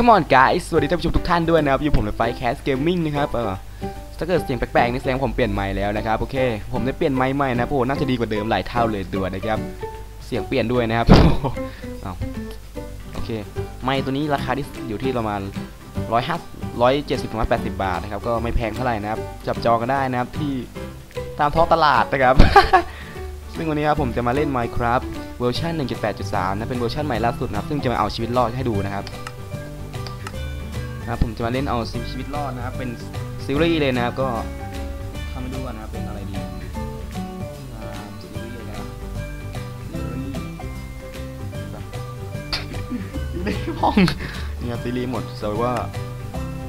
Come on guys สวัสดีท่านผู้ชมทุกท่านด้วยนะครับ อยู่ผมในไฟแคสเกมมิ่งนะครับเออถ้าเกิดเสียงแปลกๆนี่แสดงผมเปลี่ยนไมค์แล้วนะครับ โอเค ผมได้เปลี่ยนไมค์ใหม่นะโอ้โหน่าจะดีกว่าเดิมหลายเท่าเลยด้วยนะครับ เสียงเปลี่ยนด้วยนะครับโอ้โหเอาโอเค ไมค์ตัวนี้ราคาที่อยู่ที่ประมาณร้อยห้าร้อยเจ็ดสิบถึงร้อยแปดสิบบาทนะครับ ก็ไม่แพงเท่าไหร่นะครับ จับจองกันได้นะครับที่ตามท้องตลาดนะครับ ซึ่งวันนี้ครับผมจะมาเล่น Minecraft เวอร์ชัน1.8.3นะ เป็นเวอร์ชันใหม่ล่าสุดนะครับ ซึ่งจะมาเอาชีวิตรอดให้ดูนะครับ นะครับผมจะมาเล่นเอาชีวิตรอดนะครับ เป็นซีรีส์เลยนะครับก็ทำให้ดูก่อนนะครับเป็นอะไรดีซีรีส์เลยนะซีรีส์แบบซีรีส์ห้องนี่ครับซีรีส์หมดแต่ว่า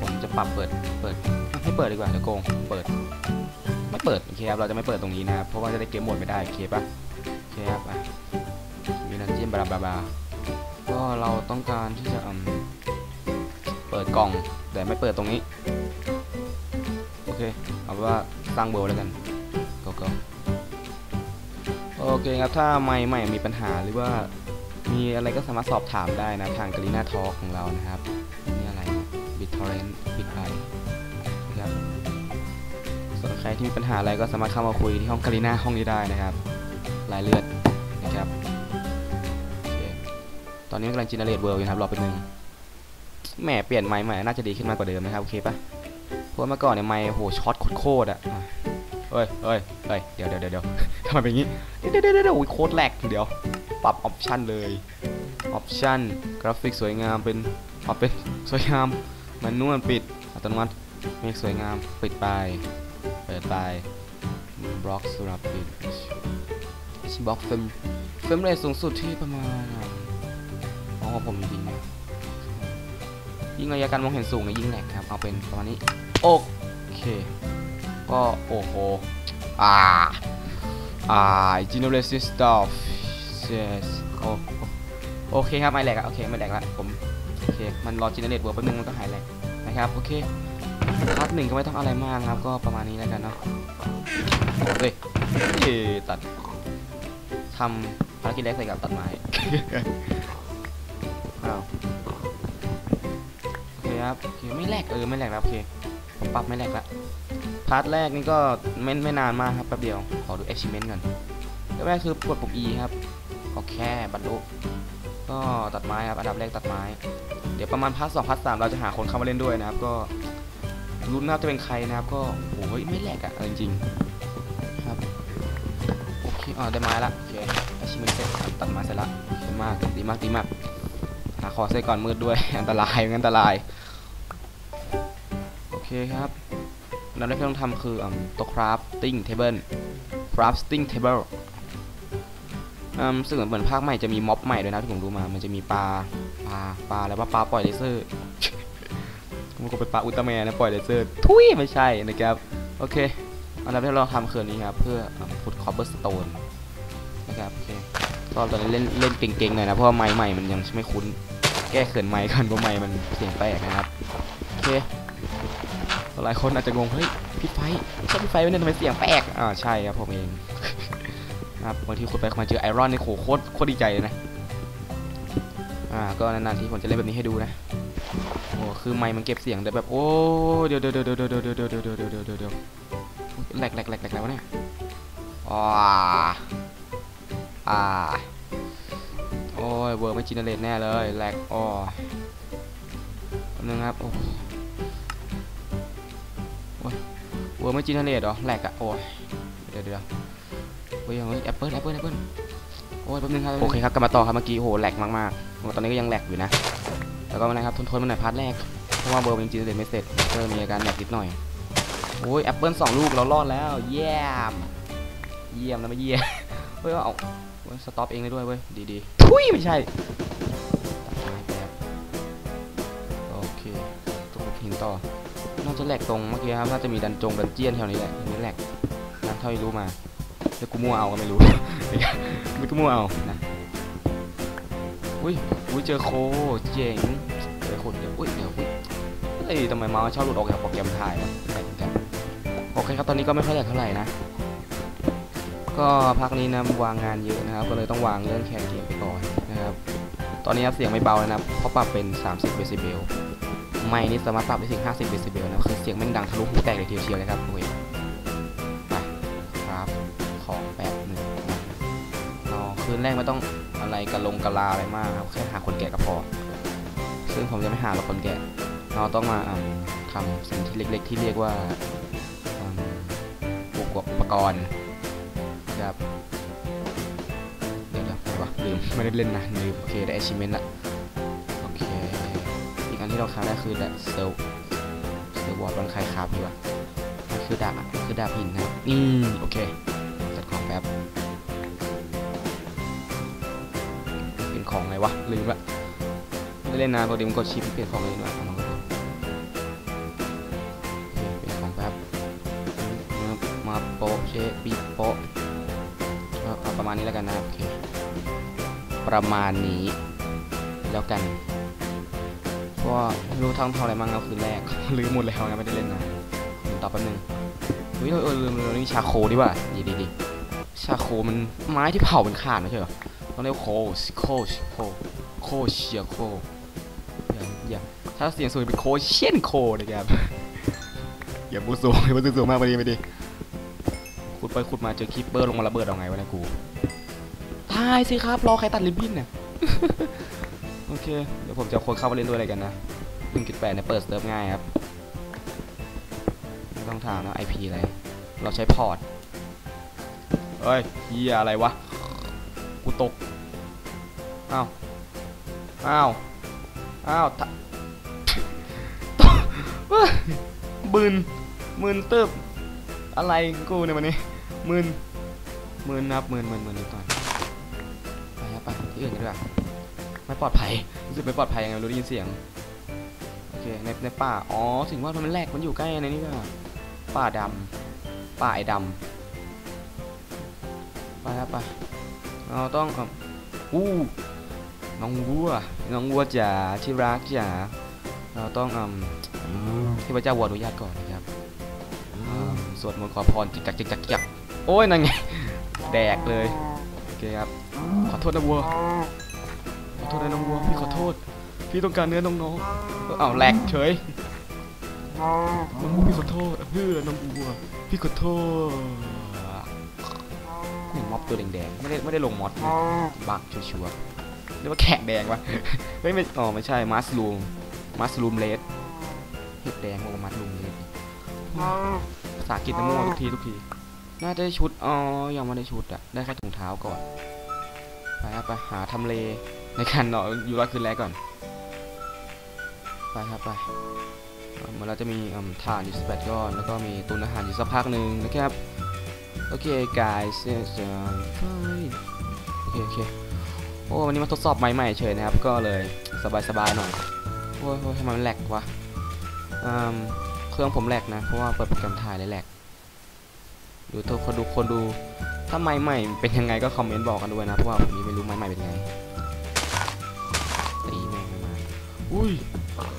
ผมจะปรับเปิดเปิดให้เปิดดีกว่าเดี๋ยวโกงเปิด ไม่เปิดโอเคครับเราจะไม่เปิดตรงนี้นะครับเพราะว่าจะได้เกมหมดไม่ได้โอเคปะโอเคครับอะมีนันจิ้มบลาบลาบลาก็เราต้องการที่จะอืม กล่อง แต่ไม่เปิดตรงนี้ โอเค เอาเป็นว่าสร้างเบลแล้วกันก็ก็โอเคครับ ถ้าไม่ไม่มีปัญหาหรือว่ามีอะไรก็สามารถสอบถามได้นะ ทางกรีนาทอของเรานะครับ นี่อะไรบิททอร์เรนต์บิทไนะครับส่วนใครที่มีปัญหาอะไรก็สามารถเข้ามาคุยที่ห้องกรีนาห้องนี้ได้นะครับรายเลือดนะครับ ตอนนี้กำลังจินเนเรตเวิร์อยู่นะครับ รอแป๊บนึง แหมเปลี่ยนไม้ใหม่น่าจะดีขึ้นมากกว่าเดิมนะครับโอเคปะเพราะว่าเมื่อก่อนเนี่ยไม้โหช็อตโคตรอะเอ้ยเอ้ยเอ้ยเดี๋ยวเดี๋ยวเดี๋ยวทำไมเป็นอย่างงี้เดี๋ยวเดี๋ยวเดี๋ยวโอ้ยโคตรแหลกเดี๋ยว ปรับออปชันเลยออปชันกราฟิกสวยงามเป็นปรับเป็นสวยงามมันนวลปิดอัตโนมัติเมฆสวยงามปิดไปเปิดไปบล็อกสุรับปิดบล็อกเฟรมเฟรมเรทสูงสุดที่ประมาณอ๋อผมจริงๆ ยิ่งระยะการมองเห็นสูงเนี่ยยิ่งแหลกครับเอาเป็นประมาณนี้โอเคก็โอ้โหอ่าอ่า generation stuff yes โอโอโอเคครับไม่แหลกอะโอเคไม่แหลกละผมโอเคมันรอ generate เวิร์แป๊บนึงมันก็หายแหลกนะครับโอเคพาร์ทหนึ่งก็ไม่ต้องอะไรมากครับก็ประมาณนี้แล้วกันเนาะเฮ้ยเอ้ยตัดทำภารกิจแรกใส่กับตัดไม้อ้าว คครับโอเคไม่แหลกเออไม่แหลกแล้วโอเคผมปรับไม่แหลกละพาร์ทแรกนี่ก็ไม่ไม่นานมากครับแป๊บเดียวขอดู achievement ก่อนเริ่มแรกคือกดปุ่ม E ครับก็แค่บรรลุก็ตัดไม้ครับอันดับแรกตัดไม้ เดี๋ยวประมาณพาร์ทสองพาร์ทสามเราจะหาคนเข้ามาเล่นด้วยนะครับ ก็รุ้นนะครับจะเป็นใครนะครับ ก็โอ้ยไม่แหลกอะเอาจริงๆครับโอเคอ๋อได้ไม้ละโอเค achievement เสร็จครับตัดไม้เสร็จละดีมากดีมากดีมากหาขอใส่ก่อนมืดด้วยอันตรายอันตรายโอ เคครับแล้วที่ต้องทำคืออ่าตัว crafting table crafting table อืมซึ่งเหมือนภาคใหม่จะมีม็อบใหม่ด้วยนะที่ผมรู้มา มันจะมีปลาปลาปลาอะไรว่าปลาปล่อยเลเซอร์มันก็เป็นปลาอุลตร้าแมนนะปล่อยเลเซอร์ ทุยไม่ใช่นะครับ โอเค อันดับที่เราทำคือนนี้ครับ เพื่อพุดคอปเปอร์สโตนนะครับโอเคก็ตอนนี้เล่นเล่นเก่งๆหน่อยนะ เพราะว่าไม้ใหม่มันยังไม่คุ้น แก้เขินไม้กันเพราะไม้มันเสียงแปลกนะครับ โอเค ลายคนอาจจะงงเฮ้ยพี่ไฟใช่พี่ไฟไหมเนี่ยทำไมเสียงแปลกอ่าใช่ครับผมเองนะครับบางทีคุณไปมาเจอไอรอนนี่โหโคตรโคตรดีใจเลยนะอ่าก็นานๆที่ผมจะเล่นแบบนี้ให้ดูนะโอ้คือไม้มันเก็บเสียงแต่แบบโอ้เดี๋ยวเดี๋ยวเดี๋ยวเดี๋ยวเดี๋ยวเดี๋ยวเดี๋ยวเดี๋ยวเดี๋ยวเดี๋ยวเดี๋ยวเดี๋ยวแหลกแหลกแหลกแหลกแล้วะเนี่ยอ๋ออ่าโอ้ยเวิร์กไม่จินเนเรตแน่เลยแหลกอ๋อแป๊บนึงครับโอ้ เวิร์กไม่จินเนเรตเหรอแหลกอะโอ้ยเดี๋ยวเดี๋ยวเฮ้ยเฮ้ยแอปเปิลแอปเปิลแอปเปิลโอ้ยแป๊บนึงครับโอเคครับกลับมาต่อครับเมื่อกี้โหแหลกมากๆโอ้ตอนนี้ก็ยังแหลกอยู่นะแล้วก็อะไรครับทนทนๆมาหน่อยพาร์ทแรกเพราะว่าเวิร์กยังจินเนเรตไม่เสร็จก็มีอาการแหลกนิดหน่อยโอ้ยแอปเปิลสองลูกเรารอดแล้วเยี่ยมเยี่ยมนะไม่เยี่ยมเฮ้ยเอาเว้ยสต็อปเองได้ด้วยเว้ยดีๆทุยไม่ใช่ตัดไม้ไปครับโอเคตัวหินต่อ น่าจะแหลกตรงเมื่อกี้ครับ น่าจะมีดันจงดันเจียนแถวนี้แหละนี่แหลกนะเท่าที่รู้มาเดี๋ยวกูมั่วเอาก็ไม่รู้ ไม่กูมั่วเอา นะ อุ้ย อุ้ยเจอโคเจ๋งเจอคนเดี๋ยวอุ้ยเดี๋ยวอุ้ยเอ้ยทำไมมาชอบหลุดออกจากโปรแกรมถ่ายวะแหลกจังโอเคครับ ตอนนี้ก็ไม่ค่อยแหลกเท่าไหร่นะ ก็พักนี้นะวางงานเยอะนะครับ ก็เลยต้องวางเรื่องแข่งเกมไปก่อนนะครับ ตอนนี้ครับเสียงไม่เบาเลยนะครับเพราะปรับเป็น 30 เดซิเบล ไมค์นี่สามารถปรับได้ถึง 50 เดซิเบลนะคือเสียงแม่งดังทะลุหูแตกเลยทีเดียวเลยครับโอ้ยไปครับของแป๊บหนึ่งนะเราคืนแรกไม่ต้องอะไรกระลงกะลาอะไรมากครับแค่หาคนแก่ก็พอ ซึ่งผมจะไม่หาหรอกคนแก่เราต้องมาทำสิ่งที่เล็ก ๆ ที่เรียกว่าอุปกรณ์ครับเดี๋ยวเดี๋ยวอะไรวะลืมไม่ได้เล่นนะลืมโอเคได้ achievement ละ ที่เราคราฟได้คือด้เซลเซลวอร์ดวันใครคราฟดีวะมันคือดาบคือดาบหินนะครับนี่โอเคจัดของแป๊บเป็นของอะไรวะลืมละไม่เล่นนานปกติมันกดชิปเปลี่ยนของเลยนะเอามาก่อนโอเคเปลี่ยนของแป๊บมาโปะเชปีโปะก็เอาประมาณนี้แล้วกันนะโอเคประมาณนี้แล้วกัน เพราะว่าไม่รู้ทั้งท่าอะไรมั่งเอาคืนแรกลืมหมดแล้วนะไม่ได้เล่นนะต่อแป๊บนึงเฮ้ยเออลืมลืมนี่ชาโคดีว่าดีดีดีชาโคมันไม้ที่เผาเป็นขาดไม่ใช่เหรอต้องเรียกว่าโคโคโคโคเชียโคอย่าอย่าถ้าเสียงสูงเป็นโคเชียนโคนะครับอย่าพูสูงอย่าพูสูงมากไปดีไปดีขุดไปขุดมาเจอคิปเปอร์ลงมาระเบิดเอาไงวะนี่ยกูตายสิครับรอใครตัดริบบิ้นเนี่ย โอเค เดี๋ยวผมจะเอาคนเข้ามาเล่นด้วยอะไรกันนะ 1.8 เนี่ยเปิดเซิร์ฟง่ายครับ ไม่ต้องถามนะ IP อะไร เราใช้พอร์ตเฮ้ยเฮียอะไรวะ กูตก อ้าว อ้าว อ้าวทะตกเฮ้ยบึนมึนตึบอะไรกูในยวันนี้มืนมืนนับมืนมืนมืนนิดหน่อยไปครับไปที่อื่นกันดีกว่า ไม่ปลอดภัยรู้สึกไม่ปลอดภัยยังไงไม่รู้ได้ยินเสียงโอเคในในป่าอ๋อถึงว่ามันแรกมันอยู่ใกล้ในนี้ก็ป่าดำป่าไอ้ดำไปครับไปเราต้องอู้น้องวัวน้องวัวจ๋าที่รักจ๋าเราต้องอืมเทพเจ้าวัวอนุญาตก่อนนะครับสวดมนต์ขอพรจิกจักจิกจักจักโอ้ยนั่นไงแดกเลยโอเคครับขอโทษนะวัว โทษนะน้องวัวพี่ขอโทษ พี่ต้องการเนื้อน้องๆเอ้าอ้าวแหลกเฉยน้องวัวพี่ขอโทษเฮ้อน้องวัวพี่ขอโทษเห็นม็อบตัวแดงๆไม่ได้ไม่ได้ลงม็อดนะบักชัวร์ๆเรียกว่าแขกแดงวะเฮ้ยไม่อ๋อไม่ใช่มัสลูมมัสลูมเลดเห็ดแดงบอกว่ามัสลูมเลดภาษาอังกฤษนะมั่วทุกทีทุกทีน่าจะได้ชุดอ๋อยังไม่ได้ชุดอะได้แค่ถุงเท้าก่อนไปไปหาทำเล ในการเนาอยู่รอดคืนแรกก่อน ไปครับไปเมื่อเราจะมีเอิ่มถ่านอยู่18ก้อน แล้วก็มีตุนอาหารอยู่สักพักหนึ่งนะครับ โอเค guys เสียโอเคโอเคโอ้วันนี้มาทดสอบใหม่ๆเฉยนะครับ ก็เลยสบายๆหน่อย โอ้ยโอ้ยทำไมมันแหลกวะอืมเครื่องผมแหลกนะ เพราะว่าเปิดโปรแกรมถ่ายเลยแหลกดูตัวคนดูคนดู ถ้าไม้ใหม่เป็นยังไงก็คอมเมนต์บอกกันด้วยนะ เพราะว่าผมยังไม่รู้ไม้ใหม่เป็นไง อุ้ย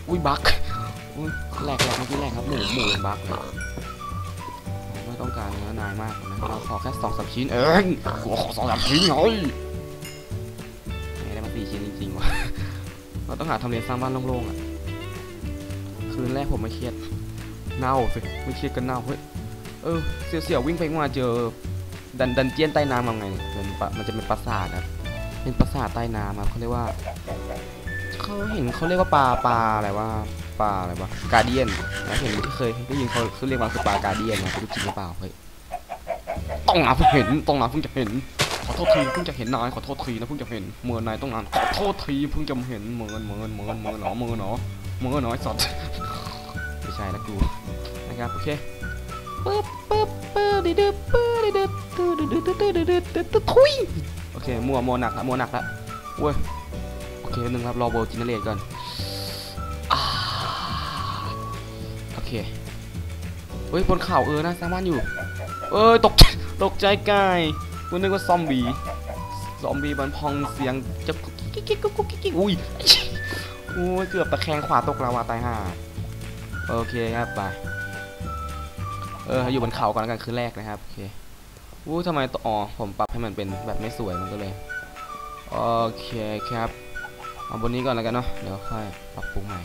อุ้ยบั๊กอุ้ยแหลกแหลกเมื่อกี้แหลกครับหมูหมูเป็นบั๊กเลยไม่ต้องการเนื้อนายมากนะเราขอแค่สองสามชิ้นเองขอสองสามชิ้นหน่อยได้มาสี่ชิ้นจริงๆวะเราต้องหาทำเลสร้างบ้านโล่งๆอะ คืนแรกผมไม่เครียด เน่าสิไม่เครียดก็เน่าเฮ้ย เออเสี่ยวๆวิ่งไปมาเจอดันดันเจียนใต้น้ำมาไงเป็นมันจะเป็นปราสาทครับเป็นปราสาทใต้น้ำครับเขาเรียกว่า เขาเห็นเขาเรียกว่าปลาปลาอะไรว่าปลาอะไรวะกาเดียนนะเห็นที่เคยได้ยินเขาเขาเรียกว่าคือปลากาเดียนนะรู้จริงหรือเปล่าเฮ้ยต้องนานเพิ่งเห็นต้องนานเพิ่งจะเห็นขอโทษทีเพิ่งจะเห็นนายขอโทษทีนะเพิ่งจะเห็นเมื่อนายต้องนานขอโทษทีเพิ่งจะเห็นเมื่อนเมื่อนเมื่อนเมื่อนหนอเมื่อนหนอเมื่อนหนอไอ้สัตว์ไม่ใช่ละกูนะครับโอเคปึ๊บปึ๊บปึ๊บดิดึบปึ๊บดิดึบตึ๊ดดึดดึดดึดดึดดึดดึดดึดทุยโอเคมัวมัวหนักละมัวหนักละเว้ย เคหนึ่งครับ รอโบจินเนเรตก่อนอโอเค เฮ้ยบนเขาเออนะสร้างบ้านอยู่ เอ้ยตกตกใจกายกูนึกว่าซอมบี้ ซอมบี้มันพองเสียงจะกุ๊กกิ๊กกิ๊กกุ๊กกิ๊กกิ๊กอุ้ยโอ้ยเกือบตะแคงขวาตกลาวาตายห่าโอเคครับไป เอออยู่บนเขาก่อนกันคืนแรกนะครับโอเคอู้ทำไมต่ออ๋อผมปรับให้มันเป็นแบบไม่สวยมันก็เลย โอเคครับ เอาบนนี้ก่อนแล้วกันเนาะเดี๋ยวค่อยปรับปรุงใหม่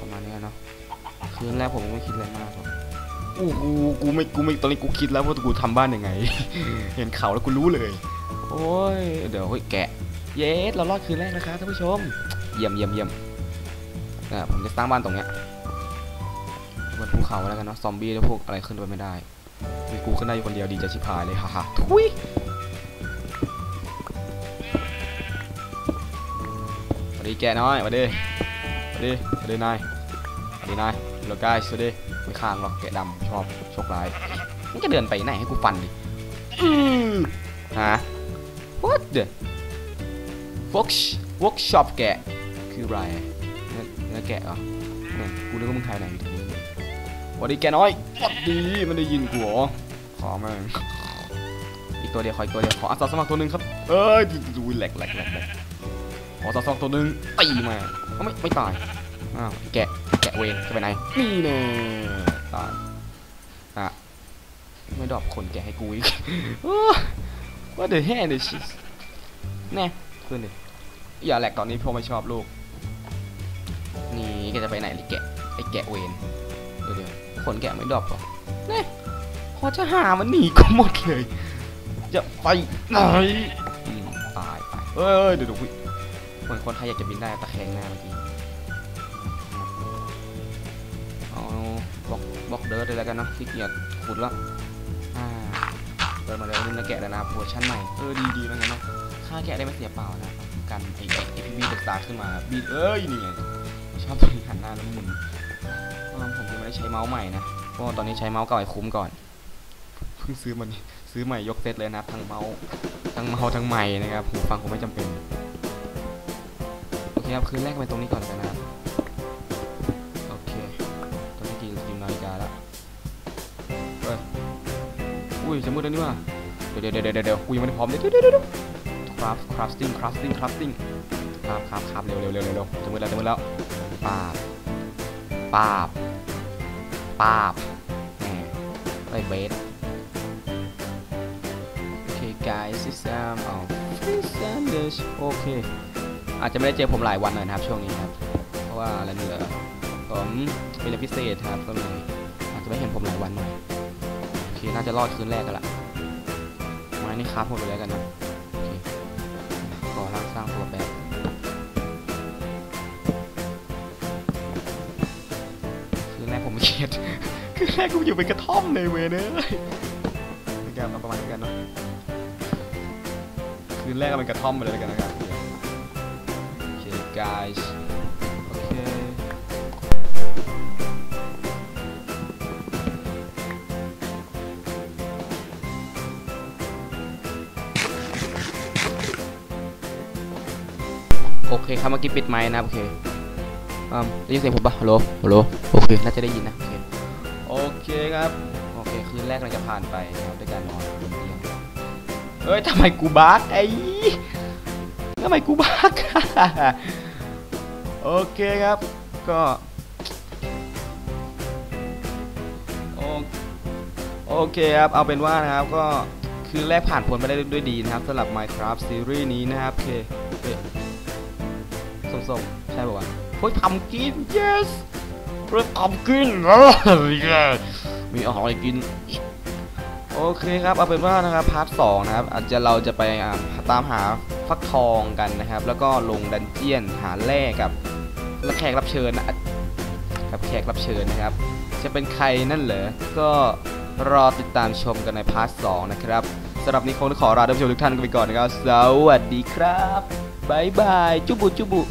ประมาณนี้เนาะคืนแรกผมไม่คิดอะไรมากหรอกอู้กูกูไม่กูไม่ตอนนี้กูคิดแล้วว่ากูทำบ้านยังไง เห็นเขาแล้วกูรู้เลย โอ้ยเดี๋ยวเฮ้ยแกะ เยสเรารอดคืนแรกนะครับท่านผู้ชม เยี่ยมเยี่ยมเยี่ยมนะผมจะสร้างบ้านตรงเนี้ยบนภูเขาแล้วกันเนาะซอมบี้แล้วพวกอะไรขึ้นไปไม่ได้มีกูขึ้นได้อยู่คนเดียวดีจะชิบหายเลยฮ่าฮ่าทุย ดีแกน้อยสวัสดีสวัสดีสวัสดีนายสวัสดีนายโลกายสวัสดีไม่ข้างหรอกแกะดำชอบโชคร้ายมันจะเดินไปไหนให้กูฟันดิอือฮะ what the วอกวอกช็อปแกะคืออะไรเนื้อเนื้อแกะเหรอเนี่ยกูนึกว่ามึงขายไหนอยู่ที่นี่สวัสดีแกน้อยสวัสดีมันได้ยินกูเหรอขอแม่งอีกตัวเดียวขออีกตัวเดียวขออาสาสมัครตัวหนึ่งครับเอ้ยดูแหลกแหลกแหลกแหลก ขออาสาสมัครตัวหนึ่งตีมาเขาไม่ไม่ตายอ้าวแกะแกะเวนจะไปไหนนี่แน่ตายอะไม่ดรอปคนแกะให้กูอีกว่าเดือดแห่เดือดชิแน่ขึ้นดิอย่าแหลกตอนนี้พ่อไม่ชอบลูก นี่แกจะไปไหนลิแกะไอแกะเวนเดี๋ยวเดี๋ยวขนแกะไม่ดรอปหรอแน่พอจะหามันหนีก็หมดเลย จะไปไหนตายไปเอ้ยเดี๋ยวเดี๋ยวอุ๊ยเห มือนคนไทยอยากจะบินได้ตะแคงหน้าเมื่อกี้เอาบล็อกบล็อกเดิร์ดเลยแล้วกันเนาะขี้เกียจขุดละอ่าเปิดมาแล้วนี่นะแกะแล้วนะเวอร์ชันใหม่เออดีดีเหมือนกันเนาะค่าแกะได้ไม่เสียเปล่านะกันไอ้ไอพีบีเด็กสตาร์ขึ้นมาบีดเอ้ยนี่ไงชอบตรงหันหน้าแล้วมุนอ่าผมยังไม่ได้ใช้เมาส์ใหม่นะเพราะตอนนี้ใช้เมาส์เก่าให้คุ้มก่อนเพิ่งซื้อมันซื้อใหม่ยกเซตเลยนะทั้งเมาส์ทั้งเมาส์ทั้งใหม่นะครับหูฟังคงไม่จำเป็น โอเครับคืนแรกไปตรงนี้ก่อนกันนะครับโอเคตอนนี้กี่กี่นาฬิกาแล้วเฮ้ยอุ้ยจะมืดแล้วนี่ว่ะเดี๋ยวเดี๋ยวเดี๋ยวเดี๋ยวกูยังไม่ได้พร้อมเลยเดี๋ยวเดี๋ยวเดี๋ยวคราฟคราฟติ้งคราฟติ้งคราฟติ้งคราฟคราฟคราฟเร็วเร็วเร็วเร็วจะมืดแล้วจะมืดแล้วปาบปาบปาบแหมไอ้เบสโอเค guys this time of English โอาจจะไม่ได้เจอผมหลายวันหน่อยนะครับช่วงนี้ครับ เพราะว่าอะไรไม่เหลือผมเป็นเรื่องพิเศษครับก็เลยอาจจะไม่เห็นผมหลายวันหน่อยโอเคน่าจะรอดคืนแรกกันละไม้นี่คราฟหมดไปแล้วกันนะโอเคขอร่างสร้างตัวแบบคืนแรกผมไม่เครียดคืนแรกกูอยู่เป็นกระท่อมเลยเว้ยเนยเป็นการประมาณนี้กันเนาะคืนแรกก็เป็นกระท่อมไปเลยกันนะครับ guys โอเคโอเคครับเมื่อกี้ปิดไมค์นะโอเคอืมได้ยินเสียงผมปะฮัลโหลฮัลโหลโอเคน่าจะได้ยินนะโอเคโอเคครับโอเคคืนแรกเราจะผ่านไปครับด้วยการนอนบนเตียงเอ้ยทำไมกูบักไอ้ ทำไมกูบักโอเคครับ ก็โอโอเคครับ เอาเป็นว่านะครับ ก็คืนแรกผ่านพ้นไปได้ด้วยดีนะครับสำหรับ Minecraft ซีรีส์นี้นะครับโอเคเอ๊ะส้มๆใช่ป่าวะเฮ้ยทำกิน yes เริ่มทำกิน yes มีอาหารให้กิน โอเคครับ เอาเป็นว่านะครับ พาร์ทสองนะครับ อาจจะเราจะไปตามหา ฟักทองกันนะครับ แล้วก็ลงดันเจียนหาแร่กับและแขกรับเชิญกับแขกรับเชิญนะครับ จะเป็นใครนั่นเหรอ ก็รอติดตามชมกันในพาร์ทสองนะครับสำหรับนี้คงต้องขอลาท่านผู้ชมทุกท่านกันไปก่อนนะครับ สวัสดีครับบายบาย จุบุจุบุ